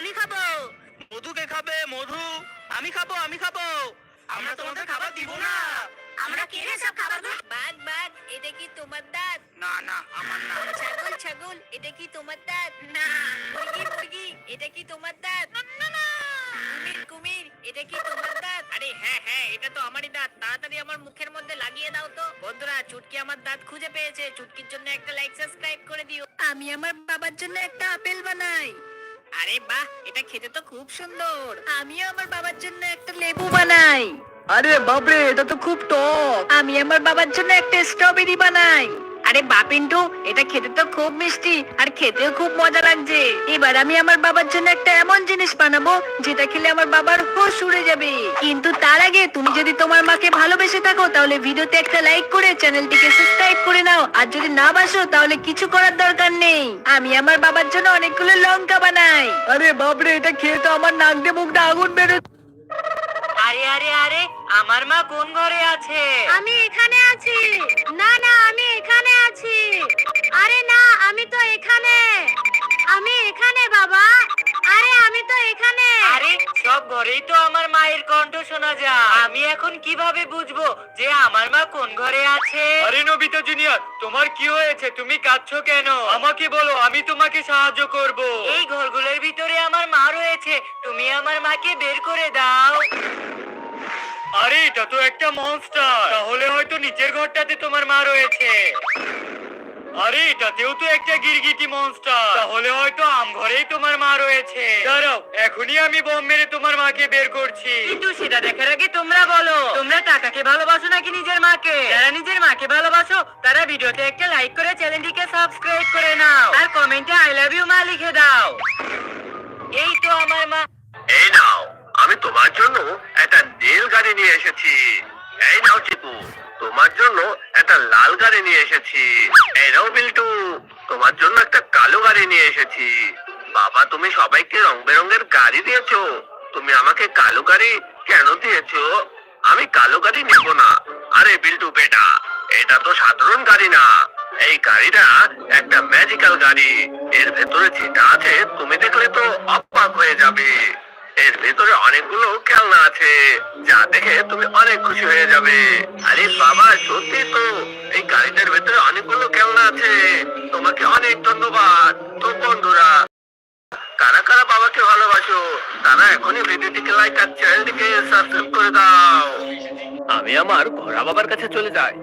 আমি খাব। মধুকে খাবে মধু। আমি খাব আমি খাব। আমরা তোমাদের খাবার দিব না। আমরা কেড়ে সব খাবার বাঘ বাঘ এটা কি তোমার দাঁত? না না আমার না। ছাগল ছাগল এটা কি তোমার দাঁত? না। মুরগি মুরগি এটা কি তোমার দাঁত? না না কুমির কুমির এটা কি তোমার দাঁত? আরে হ্যাঁ হ্যাঁ এটা তো আমারই দাঁত। তাড়াতাড়ি আমার মুখের মধ্যে লাগিয়ে দাও তো। বন্ধুরা চুটকি আমার দাঁত খুঁজে পেয়েছে। চুটকির জন্য একটা লাইক সাবস্ক্রাইব করে দিও। আমি আমার বাবার জন্য একটা আপেল বানাই। আরে বাহ এটা খেতে তো খুব সুন্দর। আমিও আমার বাবার জন্য একটা লেবু বানাই। আরে বাবরে এটা তো খুব টক। আমি আমার বাবার জন্য একটা স্ট্রবেরি বানাই। আরে বাপিন্টু এটা খেতে তো খুব মিষ্টি আর খেতেও খুব মজা লাগছে। এবার আমি আমার বাবার জন্য একটা এমন জিনিস বানাবো যেটা খেলে আমার বাবার হোশ উড়ে যাবে। কিন্তু তার আগে তুমি যদি তোমার মাকে ভালোবেসে থাকো তাহলে ভিডিওতে একটা লাইক করে চ্যানেলটিকে সাবস্ক্রাইব করে নাও। আর যদি না বাসো তাহলে কিছু করার দরকার নেই। আমি আমার বাবার জন্য অনেকগুলো লঙ্কা বানাই। আরে বাপরে এটা খেয়ে তো আমার নাক দিয়ে মুখ দিয়ে আগুন বেরো আরে আরে আরে আমার মা কোন ঘরে আছে? আমি এখানে আছি। না না আমি এখানে আছি। আরে না আমি তো এখানে। আমি এখানে বাবা। আরে আমি তো এখানে। আরে সব ঘরেই তো আমার মায়ের কণ্ঠ শোনা যায়। আমি এখন কীভাবে বুঝব যে আমার মা কোন ঘরে আছে? আরে নবিতা জুনিয়র তোমার কি হয়েছে? তুমি কাঁদছো কেন? আমাকে বলো আমি তোমাকে সাহায্য করব। এই ঘরগুলোর ভিতরে আমার মা রয়েছে। তুমি আমার মাকে বের করে দাও। আরে এটা তো একটা মনস্টার তাহলে হয়তো নিচের ঘরটাতে তোমার মা রয়েছে। আরে এটাতেও তো একটা গিরগিটি মনস্টার তাহলে হয়তো আম ঘরেই তোমার মা রয়েছে। দাঁড়াও এখনই আমি বম মেরে তোমার মাকে বের করছি। কিন্তু সেটা দেখার আগে তোমরা বলো তোমরা টাকাকে ভালোবাসো নাকি নিজের মাকে? যারা নিজের মাকে ভালোবাসো তারা ভিডিওতে একটা লাইক করে চ্যানেলটিকে সাবস্ক্রাইব করে নাও। আর কমেন্টে আই লাভ ইউ মা লিখে দাও। এই তো আমার মা। এই নাও। আমি তোমার জন্য একটা নীল গাড়ি নিয়ে এসেছি। এই নাও চিকু, তোমার জন্য একটা লাল গাড়ি নিয়ে এসেছি। এই নাও বিল্টু, তোমার জন্য একটা কালো গাড়ি নিয়ে এসেছি। বাবা, তুমি সবাইকে রং বেরঙের গাড়ি দিয়েছ। তুমি আমাকে কালো গাড়ি কেন দিয়েছ? আমি কালো গাড়ি নেব না। আরে বিল্টু বেটা, এটা তো সাধারণ গাড়ি না। এই গাড়িটা একটা ম্যাজিক্যাল গাড়ি। এর ভেতরে যেটা আছে, তুমি দেখলে তো অবাক হয়ে যাবে। এর ভেতরে অনেকগুলো খেলনা আছে, যা দেখে তুমি অনেক খুশি হয়ে যাবে। আরে বাবা, সত্যি তো, এই গাড়িটার ভেতরে অনেকগুলো খেলনা আছে। তোমাকে অনেক ধন্যবাদ। তো বন্ধুরা, কারা কারা বাবাকে ভালোবাসো, তারা এখনই ভিডিওটিকে লাইক আর চ্যানেলটিকে সাবস্ক্রাইব করে দাও। আমি আমার ঘোড়া বাবার কাছে চলে যাই।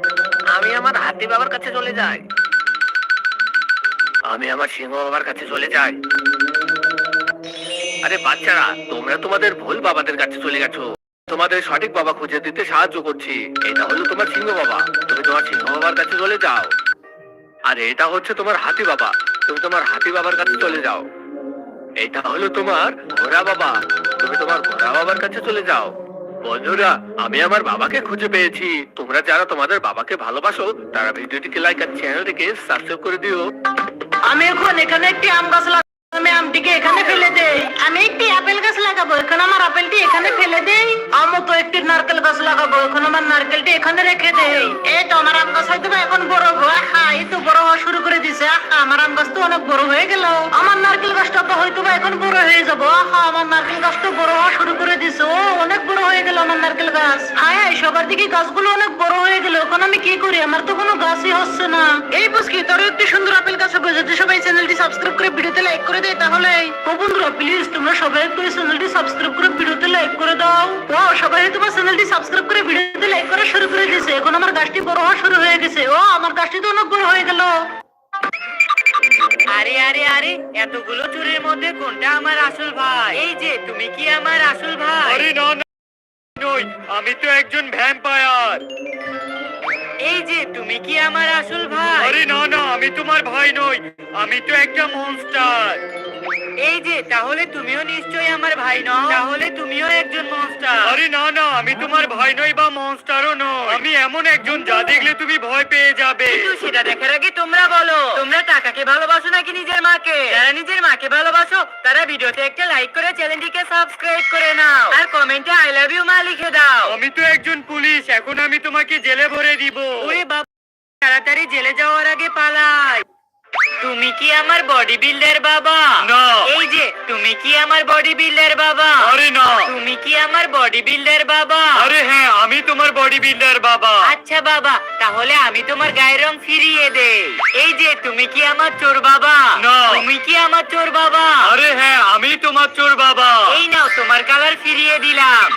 আমি আমার হাতি বাবার কাছে চলে যাই। আমি আমার সিংহ বাবার কাছে চলে যাই। আরে বাচ্চারা, তোমরা তোমাদের ভুল বাবাদের কাছে চলে গেছো। তোমাদের সঠিক বাবা খুঁজে দিতে সাহায্য করছি। এটা হলো তোমার সিংহ বাবা। তুমি তোমার সিংহ বাবার কাছে চলে যাও। আর এটা হচ্ছে তোমার হাতি বাবা। তুমি তোমার হাতি বাবার কাছে চলে যাও। এটা হলো তোমার ঘোড়া বাবা। তুমি তোমার ঘোড়া বাবার কাছে চলে যাও। বন্ধুরা, আমি আমার বাবাকে খুঁজে পেয়েছি। তোমরা যারা তোমাদের বাবাকে ভালোবাসো, তারা ভিডিওটিকে লাইক আর চ্যানেলটিকে সাবস্ক্রাইব করে দিও। আমি এখন এখানে একটি আম গাছ আমটিকে এখানে ফেলে দেই। আমি একটি আপেল গাছ লাগাবো, এখন আমার আপেলটি এখানে ফেলে দেই। আমও তো একটি নারকেল গাছ লাগাবো, এখন আমার নারকেলটি এখানে রেখে দেই। এই তো আমার আম গাছ হয়তো এখন বড় হ্যাঁ এই তো বড় হওয়া শুরু করে দিছে আমার আম গাছ তো অনেক বড় হয়ে গেল। আমার নারকেল গাছটা তো হয়তো এখন বড় হয়ে যাব, আহা, আমার নারকেল গাছ তো বড় হওয়া শুরু করে দিছে। ও, অনেক বড় হয়ে গেল আমার নারকেল গাছ। হ্যাঁ এই সবার দিকে গাছগুলো অনেক বড় হয়ে গেল, এখন আমি কি করি? আমার তো কোনো গাছই হচ্ছে না। এই বুঝকি তোর একটি সুন্দর আপেল গাছ হবে। যদি সবাই চ্যানেলটি সাবস্ক্রাইব করে ভিডিওতে লাইক করে দেয় তাহলে। বন্ধুরা প্লিজ তোমরা সবাই একটু এই চ্যানেলটি সাবস্ক্রাইব করে ভিডিওতে লাইক করে দাও। ও সবাই তোমার চ্যানেলটি সাবস্ক্রাইব করে ভিডিওতে লাইক করা শুরু করে দিয়েছে। এখন আমার গাছটি বড় হওয়া শুরু হয়ে গেছে। ও আমার গাছটি তো অনেক বড় হয়ে গেল। আরে আরে আরে এতগুলো চুরের মধ্যে কোনটা আমার আসল ভাই? এই যে তুমি কি আমার আসল ভাই? আরে না না নই। আমি তো একজন ভ্যাম্পায়ার এই যে, তুমি কি আমার আসল ভাই? আরে না না, আমি তোমার ভাই নই। আমি তো একটা মনস্টার এই যে তাহলে তুমিও নিশ্চয়ই আমার ভাই নও। তাহলে তুমিও একজন মনস্টার আরে না না আমি তোমার ভাই নই বা মনস্টারও নই। আমি এমন একজন যা দেখলে তুমি ভয় পেয়ে যাবে। কিন্তু সেটা দেখার আগে তোমরা বলো তোমরা টাকাকে ভালোবাসো নাকি নিজের মাকে? যারা নিজের মাকে ভালোবাসো তারা ভিডিওতে একটা লাইক করে চ্যানেলটিকে সাবস্ক্রাইব করে নাও। আর কমেন্টে আই লাভ ইউ মা লিখে দাও। আমি তো একজন পুলিশ এখন আমি তোমাকে জেলে ভরে দিব। ওরে বাবা তাড়াতাড়ি জেলে যাওয়ার আগে পালাই। তুমি কি আমার বডি বিল্ডার বাবা? না। এই যে তুমি কি আমার বডি বিল্ডার বাবা? আরে না। তুমি কি আমার বডি বিল্ডার বাবা? আরে হ্যাঁ আমি তোমার বডি বিল্ডার বাবা। আচ্ছা বাবা তাহলে আমি তোমার গায়ের রং ফিরিয়ে দেই। এই যে তুমি কি আমার চোর বাবা? না। তুমি কি আমার চোর বাবা? আরে হ্যাঁ আমি তোমার চোর বাবা। এই নাও তোমার কালার ফিরিয়ে দিলাম।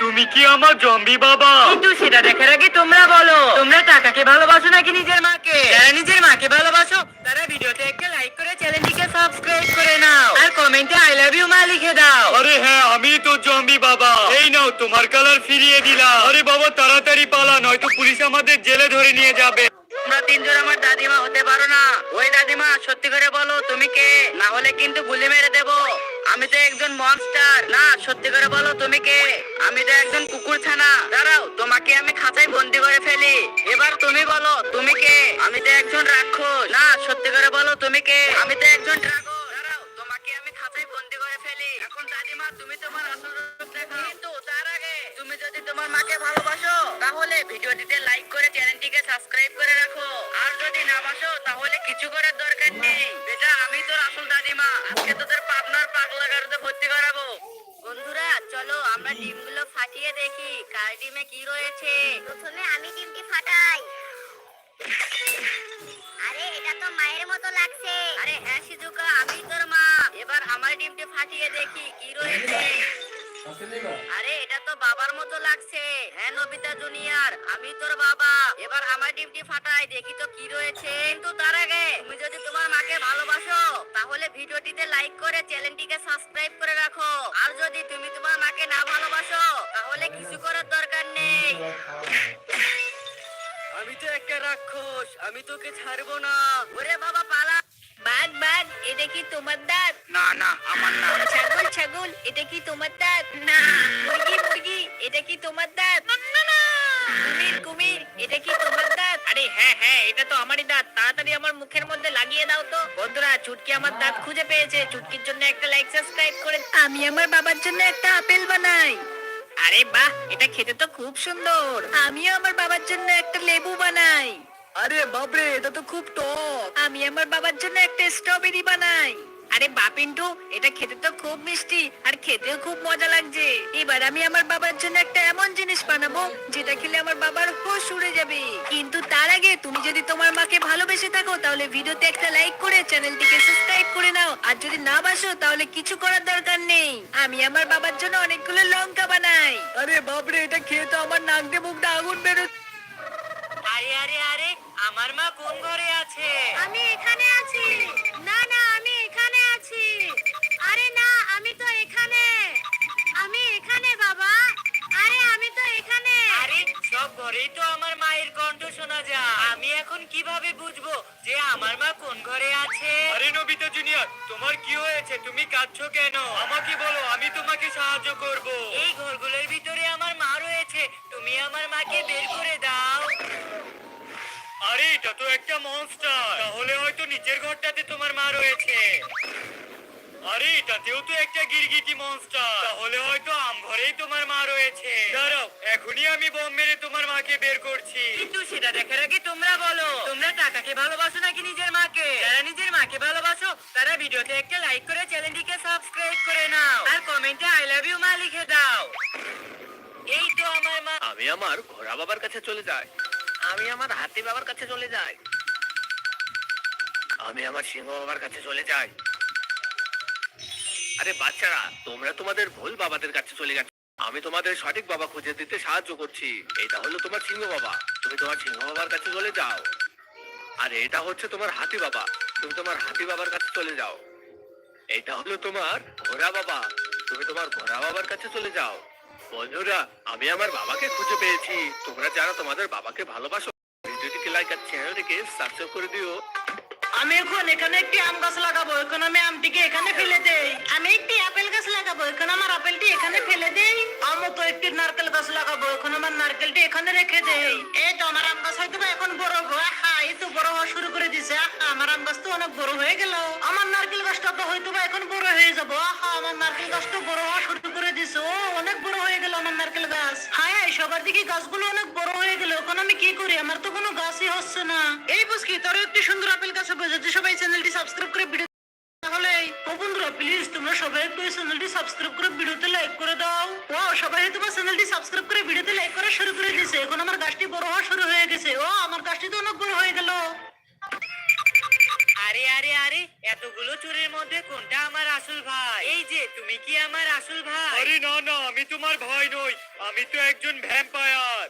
তুমি কি আমার জম্বি বাবা? কিন্তু সেটা দেখার আগে তোমরা বলো তোমরা টাকাকে ভালোবাসো নাকি নিজের মাকে যারা নিজের মাকে ভালোবাসো তারা ভিডিওতে একটা লাইক করে চ্যানেলটিকে সাবস্ক্রাইব করে নাও আর কমেন্টে আই লাভ ইউ মা লিখে দাও আরে হ্যাঁ আমি তো জম্বি বাবা। এই নাও তোমার কালার ফিরিয়ে দিলাম। আরে বাবা তাড়াতাড়ি পালা নয়তো পুলিশ আমাদের জেলে ধরে নিয়ে যাবে। তোমরা তিনজন আমার দাদিমা হতে পারো না। ওই দাদিমা সত্যি করে বলো তুমি কে? না হলে কিন্তু গুলি মেরে দেবো। আমি তো একজন মনস্টার না সত্যি করে বলো তুমি কে? আমি তো একজন কুকুর ছানা দাঁড়াও তোমাকে আমি খাঁচায় বন্দি করে ফেলি। এবার তুমি বলো তুমি কে? আমি তো একজন রাক্ষস। না সত্যি করে বলো তুমি কে? আমি তো একজন ড্রাগন। করে ফেলি। এখন দাদিমা তুমি তোমার আসল রূপ দেখাও। কিন্তু তার আগে তুমি যদি তোমার মাকে ভালোবাসো তাহলে ভিডিওটিতে লাইক করে চ্যানেলটিকে সাবস্ক্রাইব করে রাখো। আর যদি না বাসো তাহলে কিছু করার দরকার নেই। বেটা আমি তোর আসল দাদিমা। আজকে তোদের পাবনার পাগলা গাড়িতে ভর্তি করাবো। বন্ধুরা চলো আমরা ডিমগুলো ফাটিয়ে দেখি কার ডিমে কি রয়েছে। প্রথমে আমি ডিমটি ফাটাই। আরে, এটা তো মায়ের মতো লাগছে। আরে হ্যাঁ সিজুকা আমি তোর মা। এবার আমার ডিমটি ফাটিয়ে দেখি, কি রয়েছে। আরে, এটা তো বাবার মতো লাগছে। হ্যাঁ নবিতা জুনিয়র, আমি তোর বাবা। এবার আমার ডিমটি ফাটাই, দেখি তো কি রয়েছে। কিন্তু তার আগে, তুমি যদি তোমার মাকে ভালোবাসো, তাহলে ভিডিওটিতে লাইক করে চ্যানেলটিকে সাবস্ক্রাইব করে রাখো। আর যদি তুমি তোমার মাকে না ভালোবাসো, তাহলে কিছু করার দরকার নেই। আমি তো একটা রাক্ষস আমি তোকে ছাড়বো না। ওরে বাবা পালা। বাঘ বাঘ এটা কি তোমার দাঁত? না না আমার না। ছাগল ছাগল এটা কি তোমার দাঁত? না। মুরগি মুরগি এটা কি তোমার দাঁত? না না কুমির কুমির এটা কি তোমার দাঁত? আরে হ্যাঁ হ্যাঁ এটা তো আমারই দাঁত। তাড়াতাড়ি আমার মুখের মধ্যে লাগিয়ে দাও তো। বন্ধুরা চুটকি আমার দাঁত খুঁজে পেয়েছে। চুটকির জন্য একটা লাইক সাবস্ক্রাইব করে আমি আমার বাবার জন্য একটা আপেল বানাই। আরে বাহ এটা খেতে তো খুব সুন্দর। আমিও আমার বাবার জন্য একটা লেবু বানাই। আরে বাবরে এটা তো খুব টক। আমি আমার বাবার জন্য একটা স্ট্রবেরি বানাই। আরে বাপিন্টু এটা খেতে তো খুব মিষ্টি আর খেতেও খুব মজা লাগছে। এবার আমি আমার বাবার জন্য একটা এমন জিনিস বানাবো যেটা খেলে আমার বাবার হোশ উড়ে যাবে। কিন্তু তার আগে তুমি যদি তোমার মাকে ভালোবেসে থাকো তাহলে ভিডিওতে একটা লাইক করে চ্যানেলটিকে সাবস্ক্রাইব করে নাও। আর যদি না বাসো তাহলে কিছু করার দরকার নেই। আমি আমার বাবার জন্য অনেকগুলো লঙ্কা বানাই। আরে বাপরে এটা খেয়ে তো আমার নাক দিয়ে মুখ দিয়ে আগুন বেরো আরে আরে আরে আমার মা কোন ঘরে আছে? আমি এখানে আছি। না না আমি এখানে আছি আরে না আমি তো এখানে। আমি এখানে বাবা। আরে আমি তো এখানে। আরে সব ঘরেই তো আমার মায়ের কণ্ঠ শোনা যায়। আমি এখন কীভাবে বুঝব যে আমার মা কোন ঘরে আছে? আরে নবিতা জুনিয়র তোমার কি হয়েছে? তুমি কাঁদছো কেন? আমাকে বলো আমি তোমাকে সাহায্য করব। এই ঘরগুলোর ভিতরে আমার মা রয়েছে। তুমি আমার মাকে বের করে দাও। আরে এটা তো একটা মনস্টার তাহলে হয়তো নিচের ঘরটাতে তোমার মা রয়েছে। আরে এটাতেও তো একটা গিরগিটি মনস্টার তাহলে হয়তো আম ঘরেই তোমার মা রয়েছে। দাঁড়াও এখনই আমি বম মেরে তোমার মাকে বের করছি। কিন্তু সেটা দেখার আগে তোমরা বলো তোমরা টাকাকে ভালোবাসো নাকি নিজের মাকে? যারা নিজের মাকে ভালোবাসো তারা ভিডিওতে একটা লাইক করে চ্যানেলটিকে সাবস্ক্রাইব করে নাও। আর কমেন্টে আই লাভ ইউ মা লিখে দাও। এই তো আমার মা। আমি আমার ঘোড়া বাবার কাছে চলে যাই। আমি আমার হাতি বাবার কাছে চলে যাই। আমি আমার সিংহ বাবার কাছে চলে যাই। আরে বাচ্চারা, তোমরা তোমাদের ভুল বাবাদের কাছে চলে গেছো আমি তোমাদের সঠিক বাবা খুঁজে দিতে সাহায্য করছি। এটা হলো তোমার সিংহ বাবা। তুমি তোমার সিংহ বাবার কাছে চলে যাও। আর এটা হচ্ছে তোমার হাতি বাবা। তুমি তোমার হাতি বাবার কাছে চলে যাও। এটা হলো তোমার ঘোড়া বাবা। তুমি তোমার ঘোড়া বাবার কাছে চলে যাও। বন্ধুরা আমি আমার বাবাকে খুঁজে পেয়েছি। তোমরা যারা তোমাদের বাবাকে ভালোবাসো ভিডিওটিকে লাইক আর চ্যানেলটিকে সাবস্ক্রাইব করে দিও। আমি এখন এখানে একটি আম গাছ লাগাবো। এখন আমি আমটিকে এখানে ফেলে দেই। আমি একটি আপেল গাছ লাগাবো। এখন আমার আপেলটি এখানে ফেলে দেই। আমি তো একটি নারকেল গাছ লাগাবো। এখন আমার নারকেলটি এখানে রেখে দেই। এই তো আমার আম গাছ হয়তো এখন বড় আহা এই তো বড় হওয়া শুরু করে দিছে। আমার আম গাছ তো অনেক বড় হয়ে গেল। আমার নারকেল গাছটা তো হয়তো বা এখন বড় হয়ে যাব। আমার নারকেল গাছটা বড় হওয়া শুরু করে দিছে। অনেক বড় হয়ে গেল আমার নারকেল গাছ। হ্যাঁ সবার দিকে গাছগুলো অনেক বড় হয়ে গেল। এখন আমি কি করি? আমার তো কোনো গাছই হচ্ছে না। এই বুঝকি তোর একটি সুন্দর আপেল গাছ হবে যদি সবাই চ্যানেলটি সাবস্ক্রাইব করে ভিডিও প্লিজ তোমরা সবাই একটু এই চ্যানেলটি সাবস্ক্রাইব করে ভিডিওতে লাইক করে দাও ও সবাই তোমার চ্যানেলটি সাবস্ক্রাইব করে ভিডিওতে লাইক করা শুরু করে দিয়েছে এখন আমার গাছটি বড় হওয়া শুরু হয়ে গেছে ও আমার গাছটি তো অনেক বড় হয়ে গেল আরে আরে আরে এতগুলো চোরের মধ্যে কোনটা আমার আসল ভাই? এই যে তুমি কি আমার আসল ভাই? আরে না না আমি তোমার ভাই নই আমি তো একজন ভ্যাম্পায়ার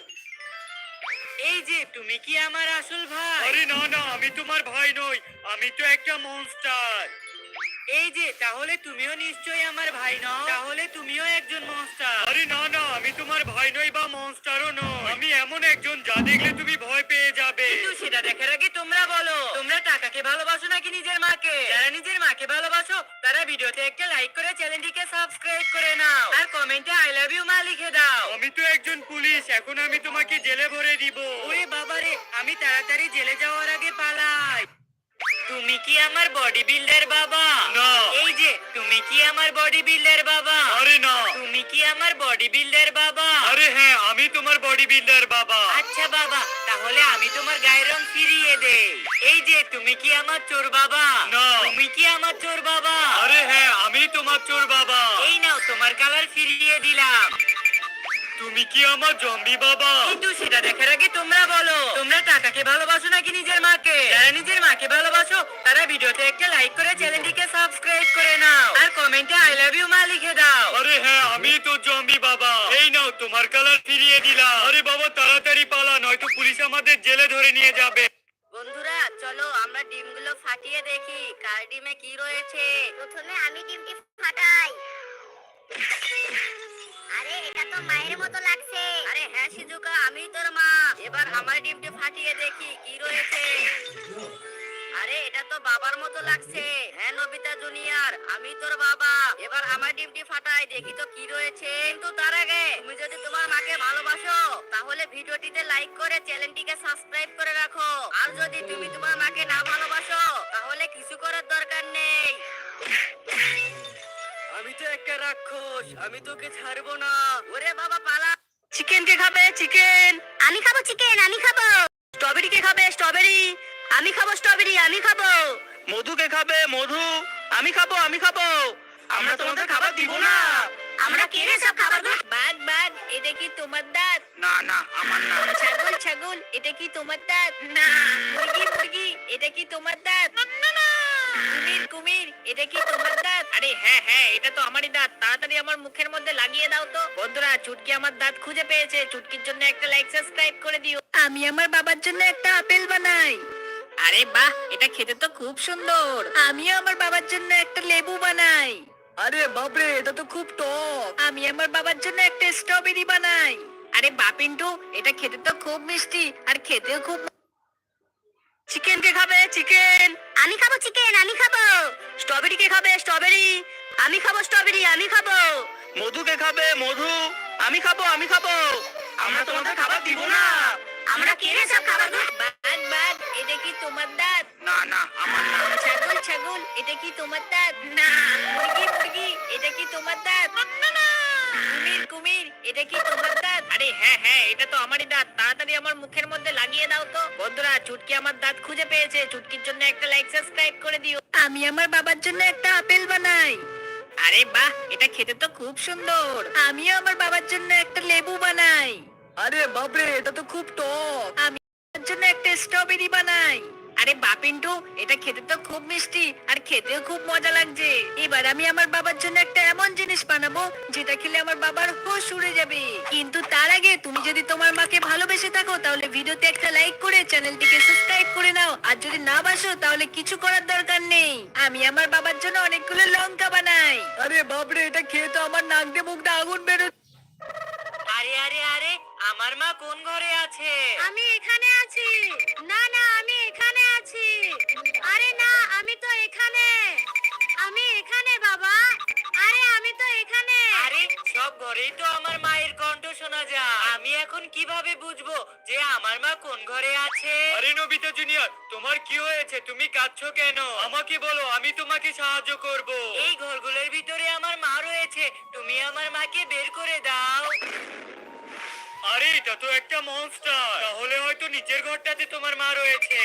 এই যে তুমি কি আমার আসল ভাই? আরে না না আমি তোমার ভাই নই আমি তো একটা মনস্টার এই যে তাহলে তুমিও নিশ্চয়ই আমার ভাই নও। তাহলে তুমিও একজন মনস্টার আরে না না আমি তোমার ভাই নই বা মনস্টারও নই। আমি এমন একজন যা দেখলে তুমি ভয় পেয়ে যাবে। কিন্তু সেটা দেখার আগে তোমরা বলো তোমরা টাকাকে ভালোবাসো নাকি নিজের মাকে? যারা নিজের মাকে ভালোবাসো তারা ভিডিওতে একটা লাইক করে চ্যানেলটিকে সাবস্ক্রাইব করে নাও। আর কমেন্টে আই লাভ ইউ মা লিখে দাও। আমি তো একজন পুলিশ এখন আমি তোমাকে জেলে ভরে দিব। ওরে বাবারে আমি তাড়াতাড়ি জেলে যাওয়ার আগে পালাই। তুমি কি আমার বডি বিল্ডার বাবা? না। এই যে তুমি কি আমার বডি বিল্ডার বাবা? আরে না। তুমি কি আমার বডি বিল্ডার বাবা? আরে হ্যাঁ আমি তোমার বডি বিল্ডার বাবা। আচ্ছা বাবা তাহলে আমি তোমার গায়ের রং ফিরিয়ে দেই। এই যে তুমি কি আমার চোর বাবা? না। তুমি কি আমার চোর বাবা? আরে হ্যাঁ আমি তোমার চোর বাবা। এই নাও তোমার কালার ফিরিয়ে দিলাম। তুমি কি আমার জম্বি বাবা? কিন্তু সেটা দেখার আগে তোমরা বলো তোমরা টাকাকে ভালোবাসো নাকি নিজের মাকে? যারা নিজের মাকে ভালোবাসো তারা ভিডিওতে একটা লাইক করে চ্যানেলটিকে সাবস্ক্রাইব করে নাও। আর কমেন্টে আই লাভ ইউ মা লিখে দাও। আরে হ্যাঁ আমি তো জম্বি বাবা। এই নাও তোমার কালার ফিরিয়ে দিলাম। আরে বাবা তাড়াতাড়ি পালা নয়তো পুলিশ আমাদের জেলে ধরে নিয়ে যাবে। বন্ধুরা চলো আমরা ডিমগুলো ফাটিয়ে দেখি কার ডিমে কি রয়েছে। প্রথমে আমি ডিমটি ফাটাই। আরে, এটা তো মায়ের মতো লাগছে। আরে হ্যাঁ শিজুকা আমি তোর মা। এবার আমার ডিমটি ফাটিয়ে দেখি কি রয়েছে। আরে, এটা তো বাবার মতো লাগছে। হ্যাঁ নবিতা জুনিয়র, আমি তোর বাবা। এবার আমার ডিমটি ফাটাই, দেখি তো কি রয়েছে। কিন্তু তার আগে, তুমি যদি তোমার মাকে ভালোবাসো, তাহলে ভিডিওটিতে লাইক করে চ্যানেলটিকে সাবস্ক্রাইব করে রাখো। আর যদি তুমি তোমার মাকে না ভালোবাসো, তাহলে কিছু করার দরকার নেই। আমি তো একটা রাক্ষস আমি তোকে ছাড়বো না। ওরে বাবা পালা। চিকেন কে খাবে? চিকেন আমি খাব চিকেন আমি খাব। স্ট্রবেরি কে খাবে? স্ট্রবেরি আমি খাব স্ট্রবেরি আমি খাব। মধুকে খাবে? মধু। আমি খাব আমি খাব। আমরা তোমাদের খাবার দিব না। আমরা কেড়ে সব খাবার বাঘ বাঘ এটা কি তোমার দাঁত? না না আমার না। ছাগল ছাগল এটা কি তোমার দাঁত? না। মুরগি মুরগি এটা কি তোমার দাঁত? না না। কুমির কুমির এটা কি তোমার দাঁত? আরে হ্যাঁ হ্যাঁ এটা তো আমারই দাঁত। তাড়াতাড়ি আমার মুখের মধ্যে লাগিয়ে দাও তো। বন্ধুরা চুটকি আমার দাঁত খুঁজে পেয়েছে। চুটকির জন্য একটা লাইক সাবস্ক্রাইব করে দিও। আমি আমার বাবার জন্য একটা আপেল বানাই। আরে বাহ এটা খেতে তো খুব সুন্দর। আমিও আমার বাবার জন্য একটা লেবু বানাই। আরে বাপরে এটা তো খুব টক। আমি আমার বাবার জন্য একটা স্ট্রবেরি বানাই। আরে বাপিন্টু এটা খেতে তো খুব মিষ্টি আর খেতেও খুব চিকেন কে খাবে? চিকেন আমি খাব চিকেন আমি খাব। স্ট্রবেরি কে খাবে? স্ট্রবেরি আমি খাব স্ট্রবেরি আমি খাব। মধুকে খাবে? মধু! আমি খাব আমি খাব। আমরা তোমাদের খাবার দিব না। আমরা কেড়ে সব খাবার বাঘ বাদ এটা কি তোমার দাঁত? না না আমার না। ছাগল ছাগল এটা কি তোমার দাঁত? না। মুরগি মুরগি এটা কি তোমার দাঁত? না না। কুমির কুমির এটা কি তোমার দাঁত? আরে হ্যাঁ হ্যাঁ এটা তো আমারই দাঁত। তাড়াতাড়ি আমার মুখের মধ্যে লাগিয়ে দাও তো। বন্ধুরা চুটকি আমার দাঁত খুঁজে পেয়েছে। চুটকির জন্য একটা লাইক সাবস্ক্রাইব করে দিও। আমি আমার বাবার জন্য একটা আপেল বানাই। আরে বাহ এটা খেতে তো খুব সুন্দর। আমিও আমার বাবার জন্য একটা লেবু বানাই। আরে বাপরে এটা তো খুব টক। আমি আমার জন্য একটা স্ট্রবেরি বানাই। আরে বাপিন্টু এটা খেতে তো খুব মিষ্টি আর খেতেও খুব মজা লাগছে। এবার আমি আমার বাবার জন্য একটা এমন জিনিস বানাবো যেটা খেলে আমার বাবার হোশ উড়ে যাবে। কিন্তু তার আগে তুমি যদি তোমার মাকে ভালোবেসে থাকো তাহলে ভিডিওতে একটা লাইক করে চ্যানেলটিকে সাবস্ক্রাইব করে নাও। আর যদি না বাসো তাহলে কিছু করার দরকার নেই। আমি আমার বাবার জন্য অনেকগুলো লঙ্কা বানাই। আরে বাপরে এটা খেয়ে তো আমার নাক দিয়ে মুখ দিয়ে আগুন বেরো আরে আরে আরে আমার মা কোন ঘরে আছে? আমি এখানে আছি। না না আমি এখানে আছি আরে না আমি তো এখানে। আমি এখানে বাবা। আরে আমি তো এখানে। আরে সব ঘরেই তো আমার মায়ের কণ্ঠ শোনা যায়। আমি এখন কীভাবে বুঝব যে আমার মা কোন ঘরে আছে? আরে নবিতা জুনিয়র তোমার কি হয়েছে? তুমি কাঁদছো কেন? আমাকে বলো আমি তোমাকে সাহায্য করব। এই ঘরগুলোর ভিতরে আমার মা রয়েছে। তুমি আমার মাকে বের করে দাও। আরে, এটা তো একটা মনস্টার তাহলে হয়তো নিচের ঘরটাতে তোমার মা রয়েছে।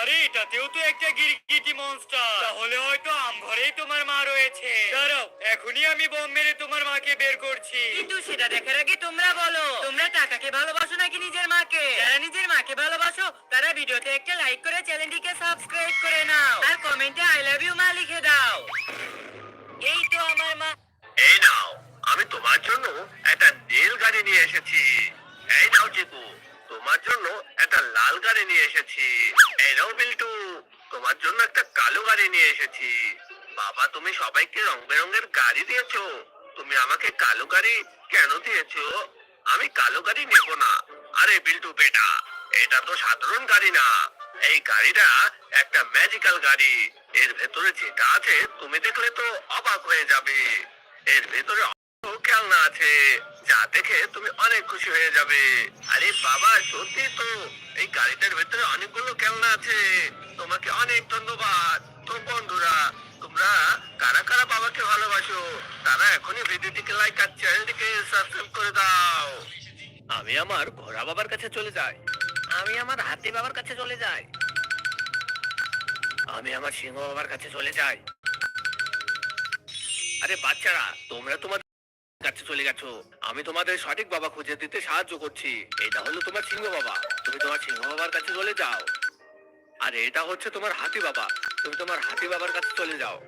আরে, এটাতেও তো একটা গিরগিটি মনস্টার তাহলে হয়তো আম ঘরেই তোমার মা রয়েছে। দাঁড়াও, এখনই আমি বোম মেরে তোমার মাকে বের করছি। কিন্তু সেটা দেখার আগে তোমরা বলো, তোমরা টাকাকে ভালোবাসো নাকি নিজের মাকে? যারা নিজের মাকে ভালোবাসো, তারা ভিডিওতে একটা লাইক করে চ্যানেলটিকে সাবস্ক্রাইব করে নাও। আর কমেন্টে আই লাভ ইউ মা লিখে দাও এই তো আমার মা এই নাও আমি তোমার জন্য একটা নীল গাড়ি নিয়ে এসেছি। এই নাও চিকু তোমার জন্য একটা লাল গাড়ি নিয়ে এসেছি। এই নাও বিল্টু, তোমার জন্য একটা কালো গাড়ি নিয়ে এসেছি। বাবা, তুমি সবাইকে রং বেরঙের গাড়ি দিয়েছ। তুমি আমাকে কালো গাড়ি কেন দিয়েছ? আমি কালো গাড়ি নেব না। আরে বিল্টু বেটা, এটা তো সাধারণ গাড়ি না। এই গাড়িটা একটা ম্যাজিক্যাল গাড়ি। এর ভেতরে যেটা আছে, তুমি দেখলে তো অবাক হয়ে যাবে। এর ভেতরে খেলনা আছে, যা দেখে তুমি অনেক খুশি হয়ে যাবে। আরে বাবা, সত্যি তো, এই গাড়িটার ভেতরে অনেকগুলো খেলনা আছে। তোমাকে অনেক ধন্যবাদ। বন্ধুরা, তোমরা কারা কারা বাবাকে ভালোবাসো, তারা এখনই ভিডিওটিকে লাইক আর চ্যানেলটিকে সাবস্ক্রাইব করে দাও। আমি আমার ঘোড়া বাবার কাছে চলে যাই। আমি আমার হাতি বাবার কাছে চলে যাই। আমি আমার সিংহ বাবার কাছে চলে যাই। আরে বাচ্চারা, তোমরা তোমাদের কাছে চলে গেছো। আমি তোমাদের সঠিক বাবা খুঁজে দিতে সাহায্য করছি। এটা হলো তোমার সিংহ বাবা। তুমি তোমার সিংহ বাবার কাছে চলে যাও। আর এটা হচ্ছে তোমার হাতি বাবা। তুমি তোমার হাতি বাবার কাছে চলে যাও।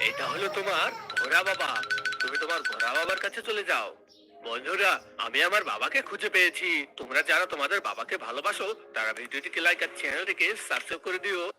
এটা হলো তোমার ঘোড়া বাবা। তুমি তোমার ঘোড়া বাবার কাছে চলে যাও। বন্ধুরা, আমি আমার বাবাকে খুঁজে পেয়েছি। তোমরা যারা তোমাদের বাবাকে ভালোবাসো, তারা ভিডিওটিকে লাইক আর চ্যানেলটিকে সাবস্ক্রাইব করে দিও।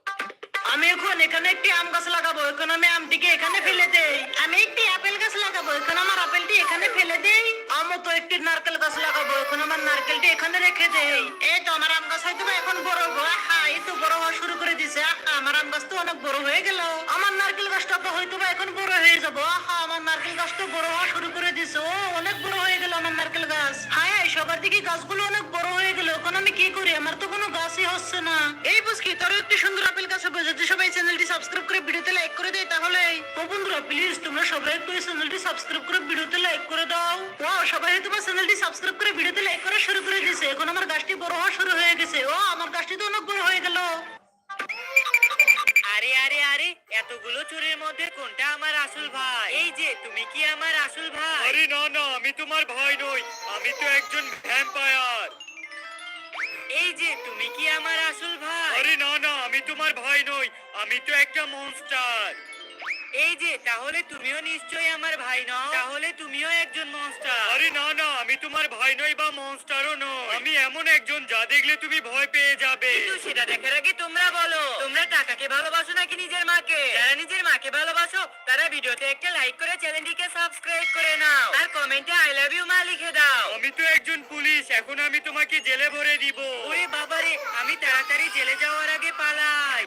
আমি এখন এখানে একটি আম গাছ লাগাবো এখন আমি আমটিকে এখানে ফেলে দেই। আমি একটি আপেল গাছ লাগাবো এখন আমার আপেলটি এখানে ফেলে দেই। আমও তো একটি নারকেল গাছ লাগাবো এখন আমার নারকেলটি এখানে রেখে দেই। এই তো আমার আম গাছ হয়তো এখন বড় আহা এই তো বড় হওয়া শুরু করে দিছে। আমার আম গাছ তো অনেক বড় হয়ে গেল। আমার নারকেল গাছটা তো হয়তো এখন বড় হয়ে যাব। আহা আমার নারকেল গাছ তো বড় হওয়া শুরু করে দিছে। ও অনেক বড় আমার নারকেল গাছ। হ্যাঁ সবার দিকে গাছগুলো অনেক বড় হয়ে গেল। এখন আমি কি করি? আমার তো কোনো গাছই হচ্ছে না। এই বুঝকি তোর একটি সুন্দর আপেল গাছ হবে। যদি সবাই চ্যানেলটি সাবস্ক্রাইব করে ভিডিওতে লাইক করে দেয়, তাহলে ও বন্ধুরা প্লিজ তোমরা সবাই একটু চ্যানেলটি সাবস্ক্রাইব করে ভিডিওতে লাইক করে দাও। ও সবাই তোমার চ্যানেলটি সাবস্ক্রাইব করে ভিডিওতে লাইক করা শুরু করে দিয়েছে। এখন আমার গাছটি বড় হওয়া শুরু হয়ে গেছে। ও আমার গাছটি তো অনেক বড় হয়ে গেল। আরে আরে আরে এতগুলো চোরের মধ্যে কোনটা আমার আসল ভাই? এই যে তুমি কি আমার আসল ভাই? আরে না না আমি তোমার ভাই নই। আমি তো একজন ভ্যাম্পায়ার এই যে তুমি কি আমার আসল ভাই? আরে না না আমি তোমার ভাই নই। আমি তো একটা মনস্টার এই যে তাহলে তুমিও নিশ্চয়ই আমার ভাই নও? তাহলে তুমিও একজন মনস্টার আরে না না আমি তোমার ভাই নই বা মনস্টারও নই। আমি এমন একজন যা দেখলে তুমি ভয় পেয়ে যাবে। কিন্তু সেটা দেখার আগে তোমরা বলো। তোমরা টাকাকে ভালোবাসো নাকি নিজের মাকে? যারা নিজের মাকে ভালোবাসো তারা ভিডিওতে একটা লাইক করে চ্যানেলটিকে সাবস্ক্রাইব করে নাও। আর কমেন্টে আই লাভ ইউ মা লিখে দাও। আমি তো একজন পুলিশ এখন আমি তোমাকে জেলে ভরে দিব। ওরে বাবারে আমি তাড়াতাড়ি জেলে যাওয়ার আগে পালাই।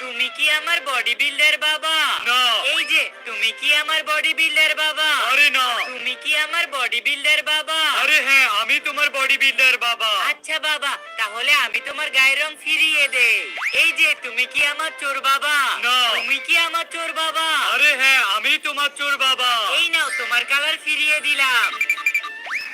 তুমি কি আমার বডি বিল্ডার বাবা? না। এই যে তুমি কি আমার বডি বিল্ডার বাবা? আরে না। তুমি কি আমার বডি বিল্ডার বাবা? আরে হ্যাঁ আমি তোমার বডি বিল্ডার বাবা। আচ্ছা বাবা তাহলে আমি তোমার গায়ের রং ফিরিয়ে দে এই যে তুমি কি আমার চোর বাবা? না। তুমি কি আমার চোর বাবা? আরে হ্যাঁ আমি তোমার চোর বাবা। এই নাও তোমার কালার ফিরিয়ে দিলাম।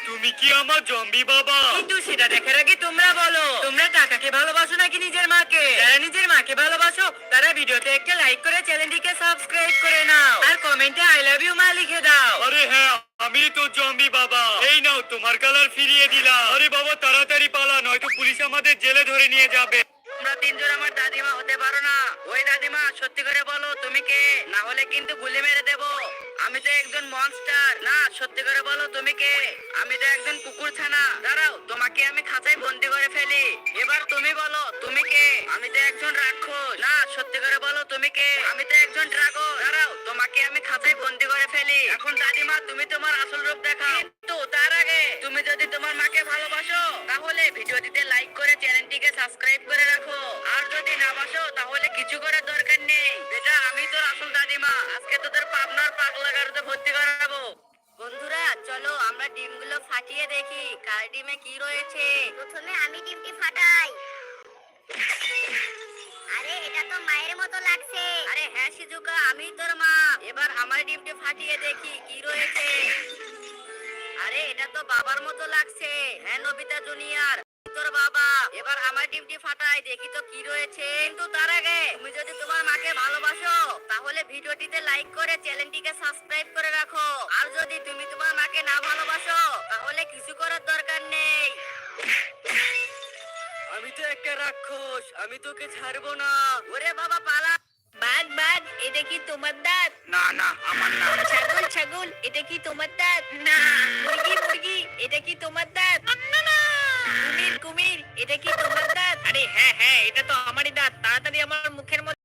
তুমি কি আমার জম্বি বাবা? কিন্তু সেটা দেখার আগে তোমরা বলো তোমরা টাকাকে ভালোবাসো নাকি নিজের মাকে? যারা নিজের মাকে ভালোবাসো তারা ভিডিওতে একটা লাইক করে চ্যানেলটিকে সাবস্ক্রাইব করে নাও। আর কমেন্টে আই লাভ ইউ মা লিখে দাও। আরে হ্যাঁ আমি তো জম্বি বাবা। এই নাও তোমার কালার ফিরিয়ে দিলাম। আরে বাবা তাড়াতাড়ি পালা নয়তো পুলিশ আমাদের জেলে ধরে নিয়ে যাবে। তোমরা তিনজন আমার দাদিমা হতে পারো না। ওই দাদিমা, সত্যি করে বলো, তুমি কে? না হলে কিন্তু গুলি মেরে দেবো। আমি তো একজন মনস্টার না, সত্যি করে বলো, তুমি কে? আমি তো একজন কুকুর ছানা। দাঁড়াও, তোমাকে আমি খাঁচায় বন্দি করে ফেলি। এবার তুমি বলো, তুমি কে? আমি তো একজন রাক্ষস, না, সত্যি করে বলো, তুমি কে? আমি তো একজন ড্রাগন। দাঁড়াও, তোমাকে আমি খাঁচায় বন্দি করে ফেলি। এখন দাদিমা, তুমি তোমার আসল রূপ দেখাও। কিন্তু তার আগে, তুমি যদি তোমার মাকে ভালোবাসো, তাহলে ভিডিওটিতে লাইক করে চ্যানেলটিকে সাবস্ক্রাইব করে রাখো। আর যদি না বাসো তাহলে কিছু করার দরকার নেই। বেটা আমি তোর আসল দাদিমা। আজকে তোদের পাবনার পাগলা গাড়িতে ভর্তি করাবো। বন্ধুরা চলো আমরা ডিমগুলো ফাটিয়ে দেখি কার ডিমে কি রয়েছে। প্রথমে আমি ডিমটি ফাটাই। আরে এটা তো মায়ের মতো লাগছে। আরে হ্যাঁ শিজুকা আমি তোর মা। এবার আমার ডিমটি ফাটিয়ে দেখি কি রয়েছে। আরে এটা তো বাবার মতো লাগছে। হ্যাঁ নবিতা জুনিয়র। তোর বাবা এবার আমার ডিমটি ফাটাই দেখি তো কি রয়েছে। কিন্তু তার আগে তুমি যদি তোমার মাকে ভালোবাসো তাহলে ভিডিওটিতে লাইক করে চ্যানেলটিকে সাবস্ক্রাইব করে রাখো। আর যদি তুমি তোমার মাকে না ভালোবাসো তাহলে কিছু করার দরকার নেই। আমি তো একটা রাক্ষস আমি তোকে ছাড়বো না। ওরে বাবা পালা। বাঘ বাঘ এটা কি তোমার দাঁত? না না আমার না। ছাগল ছাগল এটা কি তোমার দাঁত? না। মুরগি মুরগি এটা কি তোমার দাঁত? না না। কুমির এটা কি তোমার দাঁত? আরে হ্যাঁ হ্যাঁ এটা তো আমারই দাঁত। তাড়াতাড়ি আমার মুখের মধ্যে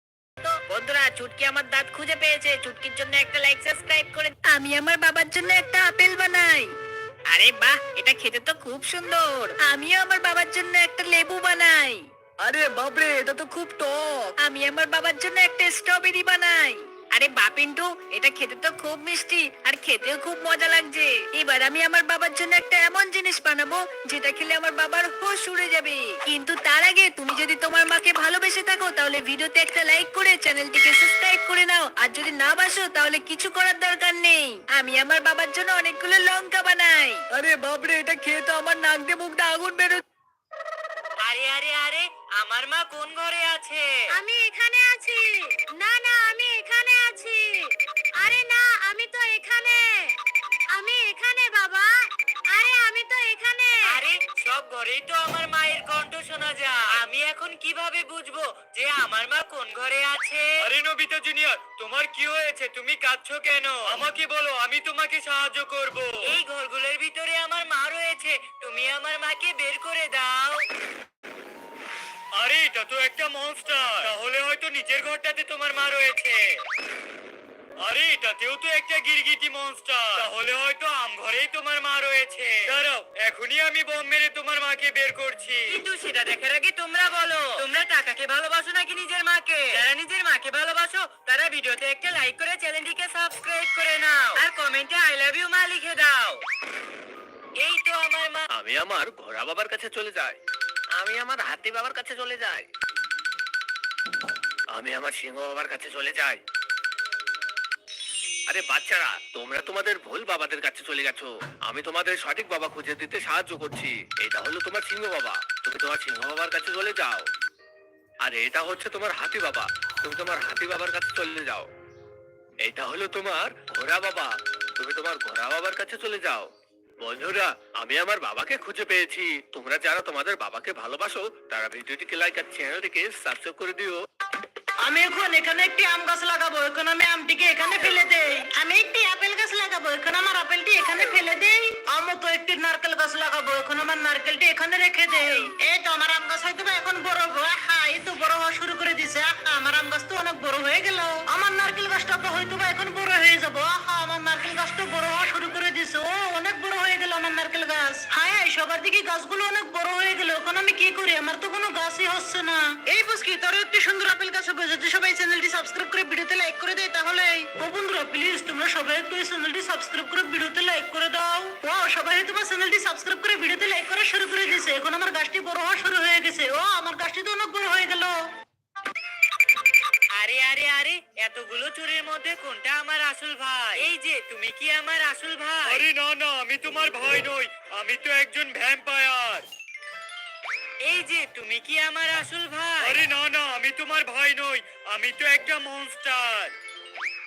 বন্ধুরা চুটকি আমার দাঁত খুঁজে পেয়েছে। চুটকির জন্য একটা লাইক সাবস্ক্রাইব করে আমি আমার বাবার জন্য একটা আপেল বানাই। আরে বাহ এটা খেতে তো খুব সুন্দর। আমিও আমার বাবার জন্য একটা লেবু বানাই। আরে বাপরে এটা তো খুব টক। আমি আমার বাবার জন্য একটা স্ট্রবেরি বানাই। আরে বাপিন্টু, এটা খেতে তো খুব মিষ্টি আর খেতেও খুব মজা লাগছে। এবার আমি আমার বাবার জন্য একটা এমন জিনিস বানাবো, যেটা খেলে আমার বাবার হোশ উড়ে যাবে। কিন্তু তার আগে তুমি যদি তোমার মাকে ভালোবেসে থাকো, তাহলে ভিডিওতে একটা লাইক করে চ্যানেলটিকে সাবস্ক্রাইব করে নাও। আর যদি না বাসো, তাহলে কিছু করার দরকার নেই। আমি আমার বাবার জন্য অনেকগুলো লঙ্কা বানাই। আরে বাপরে, এটা খেয়ে তো আমার নাক দিয়ে মুখ দিয়ে আগুন বেরো আরে আরে আরে, আমার মা কোন ঘরে আছে? আমি এখানে আছি। না না, আমি এখানে আছি। আরে না, আমি তো এখানে। আমি এখানে, বাবা। আমি তো এখানে। আরে সব ঘরেই তো আমার মায়ের কণ্ঠ শোনা যায়। আমি এখন কীভাবে বুঝব যে আমার মা কোন ঘরে আছে? আরে নবিতা জুনিয়র তোমার কি হয়েছে? তুমি কাঁদছো কেন? আমাকে বলো আমি তোমাকে সাহায্য করব। এই ঘরগুলোর ভিতরে আমার মা রয়েছে। তুমি আমার মাকে বের করে দাও। আরে এটা তো একটা মনস্টার তাহলে হয়তো নিচের ঘরটাতে তোমার মা রয়েছে। আরে এটাতেও তো একটা গিরগিটি মনস্টার তাহলে হয়তো আম ঘরেই তোমার মা রয়েছে। দাঁড়াও এখনই আমি বম মেরে তোমার মাকে বের করছি। কিন্তু সেটা দেখার আগে তোমরা বলো তোমরা টাকাকে ভালোবাসো নাকি নিজের মাকে? যারা নিজের মাকে ভালোবাসো তারা ভিডিওতে একটা লাইক করে চ্যানেলটিকে সাবস্ক্রাইব করে নাও। আর কমেন্টে আই লাভ ইউ মা লিখে দাও। এই তো আমার মা। আমি আমার ঘোড়া বাবার কাছে চলে যাই। আমি আমার হাতি বাবার কাছে চলে যাই। আমি আমার সিংহ বাবার কাছে চলে যাই। আরে বাচ্চারা, তোমরা তোমাদের ভুল বাবাদের কাছে চলে গেছো। আমি তোমাদের সঠিক বাবা খুঁজে দিতে সাহায্য করছি। এটা হলো তোমার সিংহ বাবা। তুমি তোমার সিংহ বাবার কাছে চলে যাও। আর এটা হচ্ছে তোমার হাতি বাবা। তুমি তোমার হাতি বাবার কাছে চলে যাও। এটা হলো তোমার ঘোড়া বাবা। তুমি তোমার ঘোড়া বাবার কাছে চলে যাও। বন্ধুরা, আমি আমার বাবাকে খুঁজে পেয়েছি। তোমরা যারা তোমাদের বাবাকে ভালোবাসো, তারা ভিডিওটিকে লাইক আর চ্যানেলটিকে সাবস্ক্রাইব করে দিও। আমি এখন এখানে একটি আম গাছ লাগাবো এখন আমি আমটিকে এখানে ফেলে দেই। আমি একটি আপেল গাছ লাগাবো এখন আমার আপেলটি এখানে ফেলে দেই। আমি তো একটি নারকেল গাছ লাগাবো এখন আমার নারকেলটি এখানে রেখে দেই। এই তো আমার আম গাছ হয়তো এখন বড় হব। আহা এই তো বড় হওয়া শুরু করে দিছে। আহা আমার আম গাছ তো অনেক বড় হয়ে গেল। আমার নারকেল গাছটা তো হয়তো বা এখন বড় হয়ে যাব। আহা আমার নারকেল গাছ তো বড় হওয়া শুরু করে দিছে। ও অনেক বড় হয়ে গেল আমার নারকেল গাছ। হ্যাঁ সবার দিকে গাছগুলো অনেক বড় হয়ে গেল। এখন আমি কি করি? আমার তো কোনো গাছই হচ্ছে না। এই বুঝকি তোর একটি সুন্দর আপেল গাছ হবে। যদি সবাই চ্যানেলটি সাবস্ক্রাইব করে ভিডিওতে লাইক করে দেয় তাহলে ও বন্ধুরা প্লিজ তোমরা সবাই একটু এই চ্যানেলটি সাবস্ক্রাইব করে ভিডিওতে লাইক করে দাও। ও সবাই তোমার চ্যানেলটি সাবস্ক্রাইব করে ভিডিওতে লাইক করা শুরু করে দিয়েছে। এখন আমার গাছটি বড় হওয়া শুরু হয়ে গেছে। ও আমার গাছটি তো অনেক বড় হয়ে গেল। আরে আরে আরে এতগুলো চুরির মধ্যে কোনটা আমার আসল ভাই? এই যে তুমি কি আমার আসল ভাই? আরে না না আমি তোমার ভাই নই। আমি তো একজন ভ্যাম্পায়ার এই যে, তুমি কি আমার আসল ভাই? আরে না না, আমি তোমার ভাই নই, আমি তো একটা মনস্টার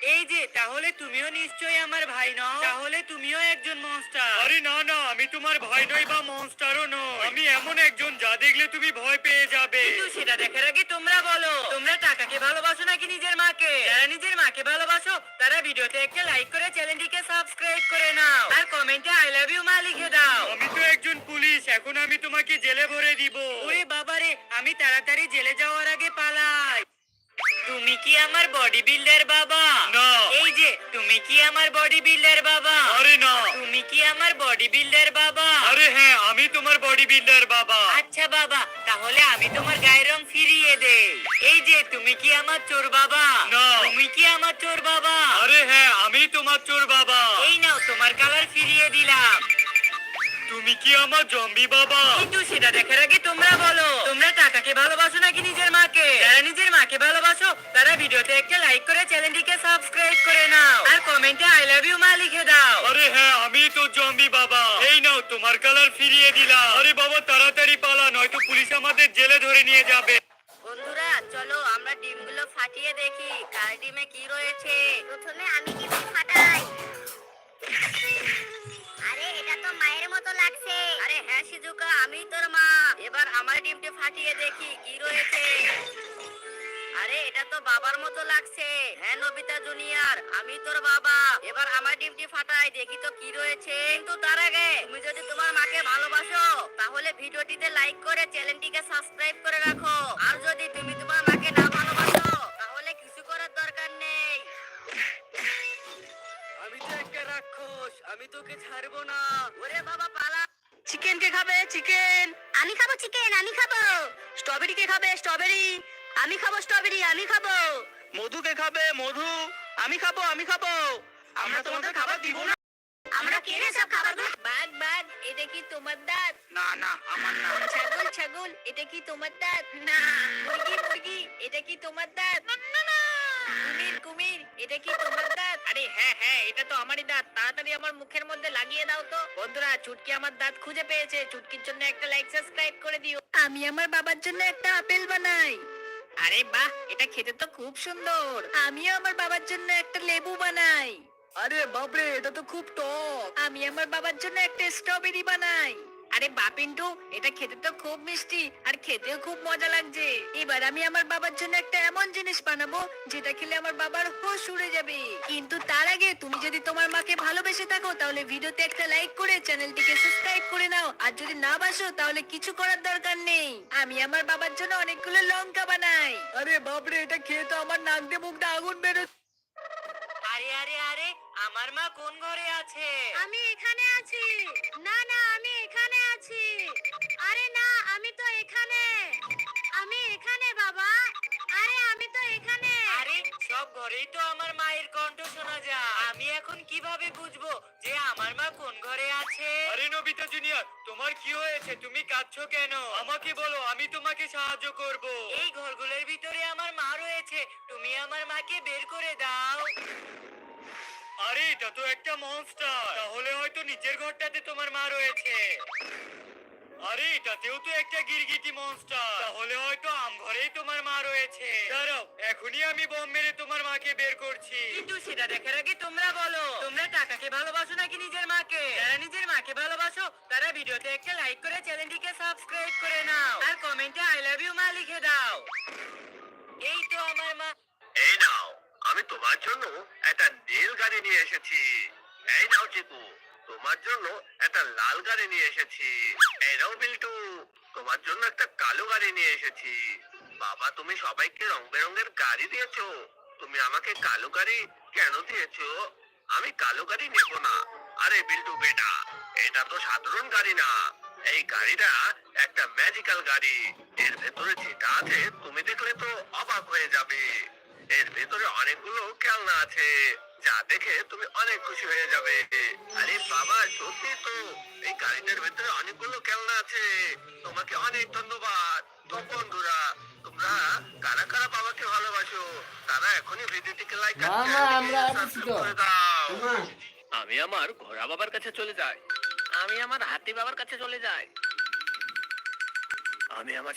এই যে তাহলে তুমিও নিশ্চয়ই আমার ভাই নও? তাহলে তুমিও একজন মনস্টার আরে না না আমি তোমার ভাই নই বা মনস্টারও নই। আমি এমন একজন যা দেখলে তুমি ভয় পেয়ে যাবে। কিন্তু সেটা দেখার আগে তোমরা বলো তোমরা টাকাকে ভালোবাসো নাকি নিজের মাকে? যারা নিজের মাকে ভালোবাসো তারা ভিডিওতে একটা লাইক করে চ্যানেলটিকে সাবস্ক্রাইব করে নাও। আর কমেন্টে আই লাভ ইউ মা লিখে দাও। আমি তো একজন পুলিশ এখন আমি তোমাকে জেলে ভরে দিব। ওরে বাবারে আমি তাড়াতাড়ি জেলে যাওয়ার তুমি কি আমার বডি বিল্ডার বাবা? না। এই যে তুমি কি আমার বডি বিল্ডার বাবা? আরে না। তুমি কি আমার বডি বিল্ডার বাবা? আরে হ্যাঁ আমি তোমার বডি বিল্ডার বাবা। আচ্ছা বাবা তাহলে আমি তোমার গায়ের রং ফিরিয়ে দেই। এই যে তুমি কি আমার চোর বাবা? না। তুমি কি আমার চোর বাবা? আরে হ্যাঁ আমি তোমার চোর বাবা। এই নাও তোমার কালার ফিরিয়ে দিলাম। তুমি কি আমার জম্বি বাবা? কিন্তু সেটা দেখার আগে তোমরা বলো তোমরা টাকাকে ভালোবাসো নাকি নিজের মাকে? যারা নিজের মাকে ভালোবাসো তারা ভিডিওতে একটা লাইক করে চ্যানেলটিকে সাবস্ক্রাইব করে নাও। আর কমেন্টে আই লাভ ইউ মা লিখে দাও। আরে হ্যাঁ আমি তো জম্বি বাবা। এই নাও তোমার কালার ফিরিয়ে দিলাম। আরে বাবা তাড়াতাড়ি পালা নয়তো পুলিশ আমাদের জেলে ধরে নিয়ে যাবে। বন্ধুরা চলো আমরা ডিমগুলো ফাটিয়ে দেখি কার ডিমে কি রয়েছে। প্রথমে আমি ডিমটি ফাটাই। আরে এটা মতো লাগছে। আরে হ্যাঁ শিজুকা আমি তোর মা। এবার আমার ডিমটি ফাটিয়ে দেখি কি রয়েছে। আরে, এটা তো বাবার মতো লাগছে। হ্যাঁ নবিতা জুনিয়র, আমি তোর বাবা। এবার আমার ডিমটি ফাটাই, দেখি তো কি রয়েছে। কিন্তু তার আগে, তুমি যদি তোমার মাকে ভালোবাসো, তাহলে ভিডিওটিতে লাইক করে চ্যানেলটিকে সাবস্ক্রাইব করে রাখো। আর যদি তুমি তোমার মাকে আমি তোকে ছাড়বো না। ওরে বাবা পালা। চিকেন কে খাবে? চিকেন আমি খাব চিকেন আমি খাব। স্ট্রবেরি কে খাবে? স্ট্রবেরি আমি খাব স্ট্রবেরি আমি খাব। মধুকে খাবে? মধু। আমি খাব আমি খাব। আমরা তোমাদের খাবার দিব না। আমরা কেনে সব খাবারগুলো বাঘ বাঘ এটা কি তোমার দাঁত? না না আমার না। ছাগল ছাগল। এটা কি তোমার দাঁত? না। মুরগি মুরগি। এটা কি তোমার দাঁত? না না। কুমির কুমির। এটা কি তোমার দাঁত? আরে হ্যাঁ হ্যাঁ এটা তো আমারই দাঁত। তাড়াতাড়ি আমার মুখের মধ্যে লাগিয়ে দাও তো। বন্ধুরা চুটকি আমার দাঁত খুঁজে পেয়েছে। চুটকির জন্য একটা লাইক সাবস্ক্রাইব করে দিও। আমি আমার বাবার জন্য একটা আপেল বানাই। আরে বাহ এটা খেতে তো খুব সুন্দর। আমিও আমার বাবার জন্য একটা লেবু বানাই। আরে বাপরে এটা তো খুব টক আমি আমার বাবার জন্য একটা স্ট্রবেরি বানাই। আরে বাপিন্টু এটা খেতে তো খুব মিষ্টি আর খেতেও খুব মজা লাগছে। এবার আমি আমার বাবার জন্য একটা এমন জিনিস বানাবো যেটা খেলে আমার বাবার হোশ উড়ে যাবে। কিন্তু তার আগে তুমি যদি তোমার মাকে ভালোবেসে থাকো তাহলে ভিডিওতে একটা লাইক করে চ্যানেলটিকে সাবস্ক্রাইব করে নাও। আর যদি না বাসো তাহলে কিছু করার দরকার নেই। আমি আমার বাবার জন্য অনেকগুলো লঙ্কা বানাই। আরে বাপরে এটা খেয়ে তো আমার নাক দিয়ে মুখ দিয়ে আগুন বেরো আরে আরে আরে আমার মা কোন ঘরে আছে? আমি এখানে আছি। না না আমি এখানে আছি। আরে না আমি তো এখানে। আমি এখানে বাবা। আরে আমি তো এখানে। আরে সব ঘরেই তো আমার মায়ের কণ্ঠ শোনা যায়। আমি এখন কীভাবে বুঝব যে আমার মা কোন ঘরে আছে? আরে নবিতা জুনিয়র তোমার কি হয়েছে? তুমি কাঁদছো কেন? আমাকে বলো আমি তোমাকে সাহায্য করব। এই ঘরগুলোর ভিতরে আমার মা রয়েছে। তুমি আমার মাকে বের করে দাও। আরে এটা তো একটা মনস্টার তাহলে হয়তো নিচের ঘরটাতে তোমার মা রয়েছে। আরে এটাতেও তো একটা গিরগিটি মনস্টার তাহলে হয়তো আম ঘরেই তোমার মা রয়েছে। দাঁড়াও এখনই আমি বম মেরে তোমার মাকে বের করছি। কিন্তু সেটা দেখার আগে তোমরা বলো তোমরা টাকাকে ভালোবাসো নাকি নিজের মাকে? যারা নিজের মাকে ভালোবাসো তারা ভিডিওতে একটা লাইক করে চ্যানেলটিকে সাবস্ক্রাইব করে নাও। আর কমেন্টে আই লাভ ইউ মা লিখে দাও। এই তো আমার মা। এই নাও আমি তোমার জন্য একটা নীল গাড়ি নিয়ে এসেছি। এই নাও চিকু তোমার জন্য একটা লাল গাড়ি নিয়ে এসেছি। এই নাও বিল্টু, তোমার জন্য একটা কালো গাড়ি নিয়ে এসেছি। বাবা, তুমি সবাইকে রং বেরঙের গাড়ি দিয়েছ। তুমি আমাকে কালো গাড়ি কেন দিয়েছ? আমি কালো গাড়ি নেব না। আরে বিল্টু বেটা, এটা তো সাধারণ গাড়ি না। এই গাড়িটা একটা ম্যাজিক্যাল গাড়ি। এর ভেতরে যেটা আছে, তুমি দেখলে তো অবাক হয়ে যাবে। এর ভেতরে অনেকগুলো খেলনা আছে। যা দেখে তুমি অনেক খুশি হয়ে যাবে। আরে বাবা সত্যি তো। এই গাড়িটার ভেতরে অনেকগুলো খেলনা আছে। তোমাকে অনেক ধন্যবাদ। তো বন্ধুরা তোমরা কারা কারা বাবাকে ভালোবাসো তারা এখনই ভিডিওটিকে লাইক। করে দাও। আমি আমার ঘোড়া বাবার কাছে চলে যাই। আমি আমার হাতি বাবার কাছে চলে যাই। আমি আমার